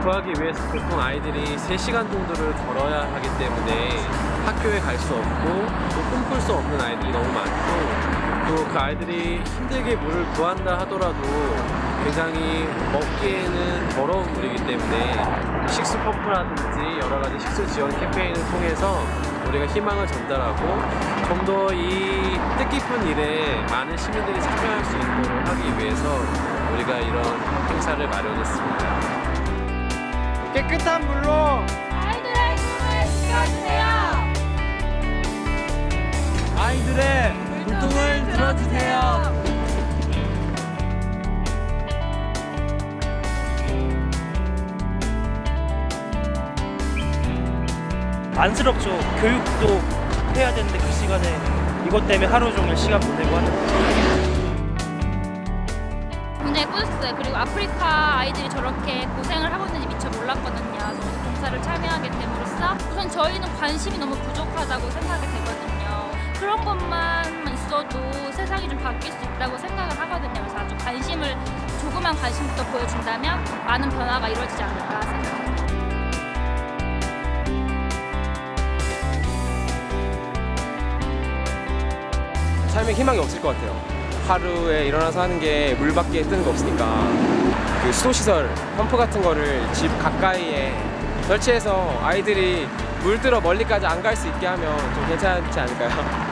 구하기 위해서 보통 아이들이 3시간 정도를 걸어야 하기 때문에 학교에 갈 수 없고 또 꿈꿀 수 없는 아이들이 너무 많고 또 그 아이들이 힘들게 물을 구한다 하더라도 굉장히 먹기에는 더러운 물이기 때문에 식수 펌프라든지 여러 가지 식수 지원 캠페인을 통해서 우리가 희망을 전달하고 좀 더 이 뜻깊은 일에 많은 시민들이 참여할 수 있도록 하기 위해서 우리가 이런 행사를 마련했습니다. 깨끗한 물로 아이들의 힘을 실어주세요. 아이들의 고통을 들어주세요. 안쓰럽죠. 교육도 해야 되는데 그 시간에 이것 때문에 하루 종일 시간 보내고 하는 거. 굉장히 뿌듯했어요. 그리고 아프리카 아이들이 저렇게 고생을 하고 있는지 미처 몰랐거든요. 저희 봉사를 참여하게 됨으로써 우선 저희는 관심이 너무 부족하다고 생각이 되거든요. 그런 것만 있어도 세상이 좀 바뀔 수 있다고 생각을 하거든요. 그래서 아주 관심을 조그만 관심부터 보여준다면 많은 변화가 이루어지지 않을까 생각합니다. 삶에 희망이 없을 것 같아요. 하루에 일어나서 하는 게 물밖에 뜨는 거 없으니까 그 수도시설, 펌프 같은 거를 집 가까이에 설치해서 아이들이 물 들어 멀리까지 안 갈 수 있게 하면 좀 괜찮지 않을까요?